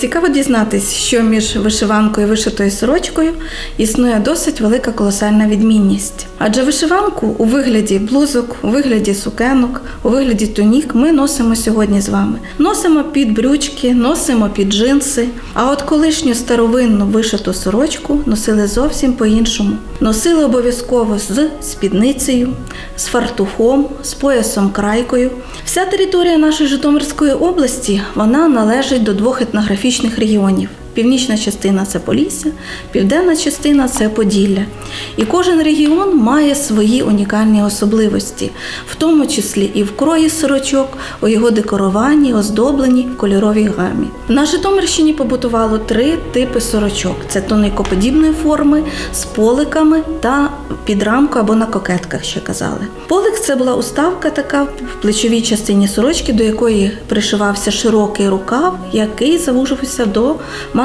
Цікаво дізнатись, що між вишиванкою і вишитою сорочкою існує досить велика колосальна відмінність. Адже вишиванку у вигляді блузок, у вигляді сукенок, у вигляді тунік ми носимо сьогодні з вами. Носимо під брючки, носимо під джинси. А от колишню старовинну вишиту сорочку носили зовсім по-іншому. Носили обов'язково з спідницею, з фартухом, з поясом крайкою. Вся територія нашої Житомирської області вона належить до двох етнографічних регіонів. Північна частина це Полісся, південна частина це Поділля. І кожен регіон має свої унікальні особливості, в тому числі і в крої сорочок, у його декоруванні, оздобленні, кольоровій гамі. На Житомирщині побутувало три типи сорочок: це тоникоподібної форми з поликами та під рамку або на кокетках, ще казали. Полик це була уставка така в плечовій частині сорочки, до якої пришивався широкий рукав, який завужувався до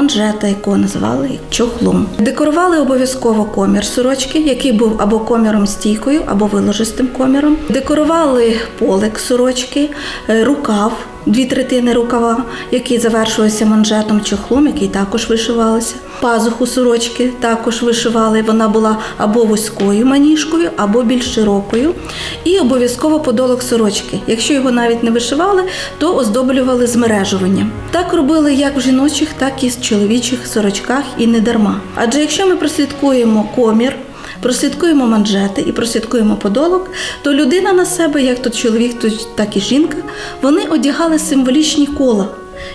манжета, якого називали чохлом. Декорували обов'язково комір сорочки, який був або коміром стійкою, або виложистим коміром. Декорували полик сорочки, е, рукав. Дві третини рукава, який завершувався манжетом чохлом, який також вишивалися. Пазуху сорочки також вишивали. Вона була або вузькою маніжкою, або більш широкою. І обов'язково подолок сорочки. Якщо його навіть не вишивали, то оздоблювали змережуванням. Так робили як в жіночих, так і в чоловічих сорочках, і не дарма. Адже якщо ми прослідкуємо комір, прослідкуємо манжети і прослідкуємо подолок, то людина на себе, як то чоловік, то так і жінка, вони одягали символічні кола.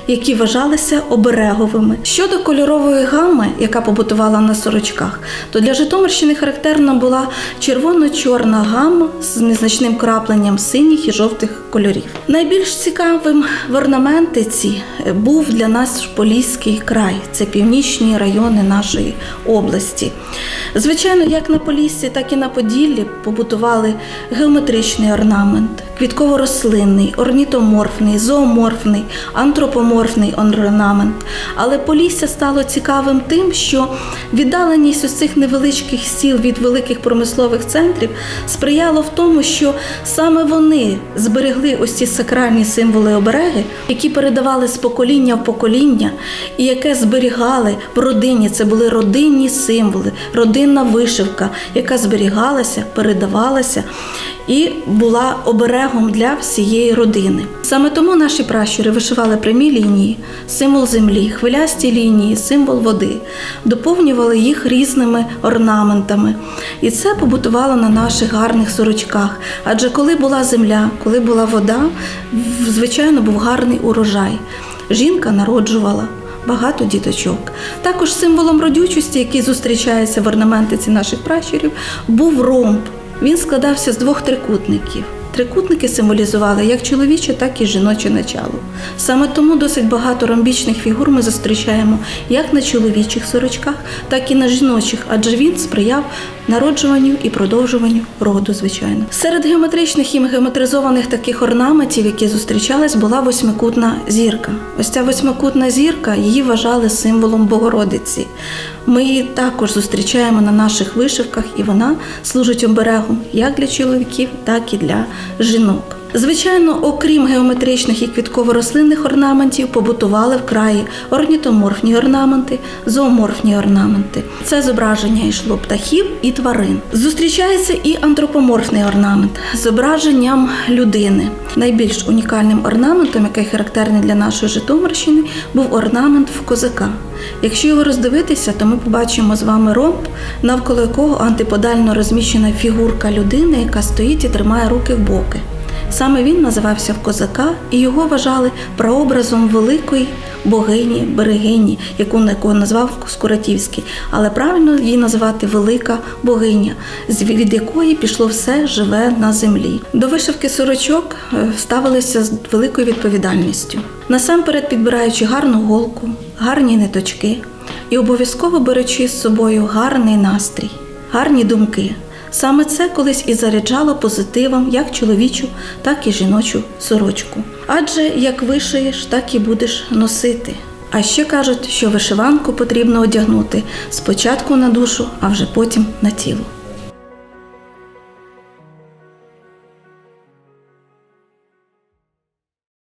Які вважалися обереговими. Щодо кольорової гами, яка побутувала на сорочках, то для Житомирщини характерна була червоно-чорна гама з незначним крапленням синіх і жовтих кольорів. Найбільш цікавим в орнаментиці був для нас Поліський край, це північні райони нашої області. Звичайно, як на Поліссі, так і на Поділлі побутували геометричний орнамент, квітково-рослинний, орнітоморфний, зооморфний, антропоморфний орнамент. Але Полісся стало цікавим тим, що віддаленість ось цих невеличких сіл від великих промислових центрів сприяло в тому, що саме вони зберегли ось ці сакральні символи обереги, які передавали з покоління в покоління, і яке зберігали в родині. Це були родинні символи, родинна вишивка, яка зберігалася, передавалася і була оберегом для всієї родини. Саме тому наші пращури вишивали прямі лінії, символ землі, хвилясті лінії, символ води, доповнювали їх різними орнаментами. І це побутувало на наших гарних сорочках. Адже коли була земля, коли була вода, звичайно, був гарний урожай. Жінка народжувала. Багато діточок. Також символом родючості, який зустрічається в орнаментиці наших пращурів, був ромб. Він складався з двох трикутників. Трикутники символізували як чоловіче, так і жіноче начало. Саме тому досить багато ромбічних фігур ми зустрічаємо як на чоловічих сорочках, так і на жіночих, адже він сприяв народжуванню і продовжуванню роду, звичайно. Серед геометричних і геометризованих таких орнаментів, які зустрічались, була восьмикутна зірка. Ось ця восьмикутна зірка її вважали символом Богородиці. Ми її також зустрічаємо на наших вишивках, і вона служить оберегом як для чоловіків, так і для жінок. Звичайно, окрім геометричних і квітково-рослинних орнаментів, побутували в краї орнітоморфні орнаменти, зооморфні орнаменти. Це зображення йшло птахів і тварин. Зустрічається і антропоморфний орнамент з зображенням людини. Найбільш унікальним орнаментом, який характерний для нашої Житомирщини, був орнамент в козака. Якщо його роздивитися, то ми побачимо з вами ромб, навколо якого антиподально розміщена фігурка людини, яка стоїть і тримає руки в боки. Саме він називався в козака, і його вважали прообразом великої богині, берегині, яку назвав Скуратівський. Але правильно її називати велика богиня, від якої пішло все живе на землі. До вишивки сорочок е, ставилися з великою відповідальністю. Насамперед підбираючи гарну голку, гарні ниточки і обов'язково беручи з собою гарний настрій, гарні думки. Саме це колись і заряджало позитивом як чоловічу, так і жіночу сорочку. Адже як вишиєш, так і будеш носити. А ще кажуть, що вишиванку потрібно одягнути спочатку на душу, а вже потім на тіло.